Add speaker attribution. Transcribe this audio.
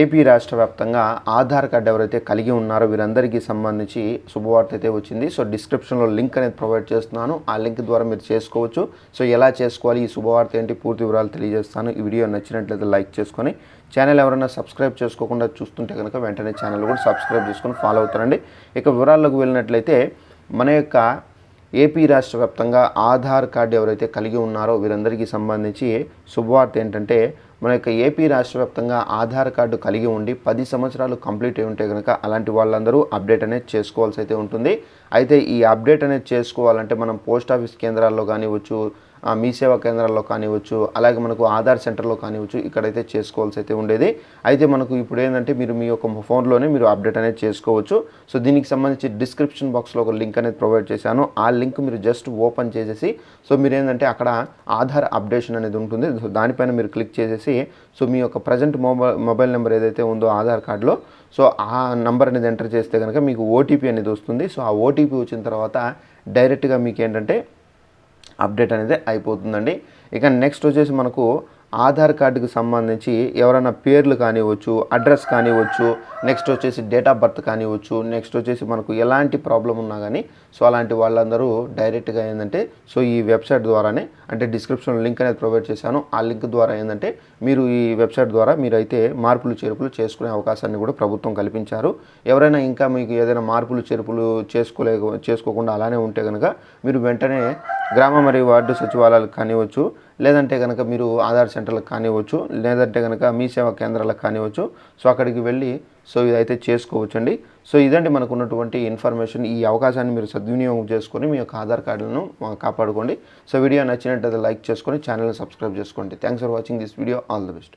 Speaker 1: AP రాష్ట్ర వ్యాప్తంగా Aadhaar card ఎవరైతే కలిగి ఉన్నారో వీరందరికీ సంబంధించి శుభవార్త అయితే వచ్చింది. సో డిస్క్రిప్షన్లో లింక్ అనేది ప్రొవైడ్ చేస్తున్నాను. ఆ లింక్ ద్వారా మీరు చేసుకోవచ్చు. సో ఎలా చేసుకోవాలి ఈ శుభవార్త ఏంటి పూర్తి వివరాలు తెలియజేస్తాను. ఈ వీడియో నచ్చినట్లయితే లైక్ చేసుకొని ఛానల్ ఎవరైనా సబ్స్క్రైబ్ చేసుకోకుండా చూస్తుంటే కనుక వెంటనే ఛానల్ కూడా సబ్స్క్రైబ్ చేసుకొని ఫాలో అవుతారండి. ఇక వివరాల్లోకి వెళ్ళినట్లయితే మన యొక్క ఏపీ రాష్ట్ర వ్యాప్తంగా ఆధార్ కార్డు ఎవరైతే కలిగి ఉన్నారో వీరందరికీ సంబంధించి శుభవార్త ఏంటంటే మన యొక్క ఏపీ రాష్ట్ర వ్యాప్తంగా ఆధార్ కార్డు కలిగి ఉండి పది సంవత్సరాలు కంప్లీట్ అయి ఉంటే కనుక అలాంటి వాళ్ళందరూ అప్డేట్ అనేది చేసుకోవాల్సి అయితే ఉంటుంది. అయితే ఈ అప్డేట్ అనేది చేసుకోవాలంటే మనం పోస్ట్ ఆఫీస్ కేంద్రాల్లో కానివచ్చు మీ సేవా కేంద్రాల్లో కానివచ్చు అలాగే మనకు ఆధార్ సెంటర్లో కానివచ్చు ఇక్కడైతే చేసుకోవాల్సి అయితే ఉండేది. అయితే మనకు ఇప్పుడు ఏంటంటే మీరు మీ యొక్క ఫోన్లోనే మీరు అప్డేట్ అనేది చేసుకోవచ్చు. సో దీనికి సంబంధించి డిస్క్రిప్షన్ బాక్స్లో ఒక లింక్ అనేది ప్రొవైడ్ చేశాను. ఆ లింక్ మీరు జస్ట్ ఓపెన్ చేసేసి సో మీరు ఏంటంటే అక్కడ ఆధార్ అప్డేషన్ అనేది ఉంటుంది. సో దానిపైన మీరు క్లిక్ చేసేసి సో మీ యొక్క ప్రజెంట్ మొబైల్ మొబైల్ నెంబర్ ఏదైతే ఉందో ఆధార్ కార్డులో సో ఆ నంబర్ అనేది ఎంటర్ చేస్తే కనుక మీకు ఓటీపీ అనేది వస్తుంది. సో ఆ ఓటీపీ వచ్చిన తర్వాత డైరెక్ట్గా మీకు ఏంటంటే అప్డేట్ అనేది అయిపోతుందండి. ఇక నెక్స్ట్ వచ్చేసి మనకు ఆధార్ కార్డుకు సంబంధించి ఎవరైనా పేర్లు కానివ్వచ్చు అడ్రస్ కానివ్వచ్చు నెక్స్ట్ వచ్చేసి డేట్ ఆఫ్ బర్త్ కానివ్వచ్చు నెక్స్ట్ వచ్చేసి మనకు ఎలాంటి ప్రాబ్లం ఉన్నా కానీ సో అలాంటి వాళ్ళందరూ డైరెక్ట్గా ఏంటంటే సో ఈ వెబ్సైట్ ద్వారానే అంటే డిస్క్రిప్షన్ లింక్ అనేది ప్రొవైడ్ చేశాను. ఆ లింక్ ద్వారా ఏంటంటే మీరు ఈ వెబ్సైట్ ద్వారా మీరైతే మార్పులు చేర్పులు చేసుకునే అవకాశాన్ని కూడా ప్రభుత్వం కల్పించారు. ఎవరైనా ఇంకా మీకు ఏదైనా మార్పులు చేర్పులు చేసుకోలే చేసుకోకుండా అలానే ఉంటే కనుక మీరు వెంటనే గ్రామ మరియు వార్డు సచివాలయాలకు కానివ్వచ్చు లేదంటే కనుక మీరు ఆధార్ సెంటర్లకు కానివ్వచ్చు లేదంటే కనుక మీ సేవా కేంద్రాలకు కానివ్వచ్చు. సో అక్కడికి వెళ్ళి సో ఇదైతే చేసుకోవచ్చు అండి సో ఇదండి మనకు ఉన్నటువంటి ఇన్ఫర్మేషన్. ఈ అవకాశాన్ని మీరు సద్వినియోగం చేసుకొని మీ యొక్క ఆధార్ కార్డులను కాపాడుకోండి. సో వీడియో నచ్చినట్టు లైక్ చేసుకొని ఛానల్ని సబ్స్క్రైబ్ చేసుకోండి. Thanks for watching this video. All the best.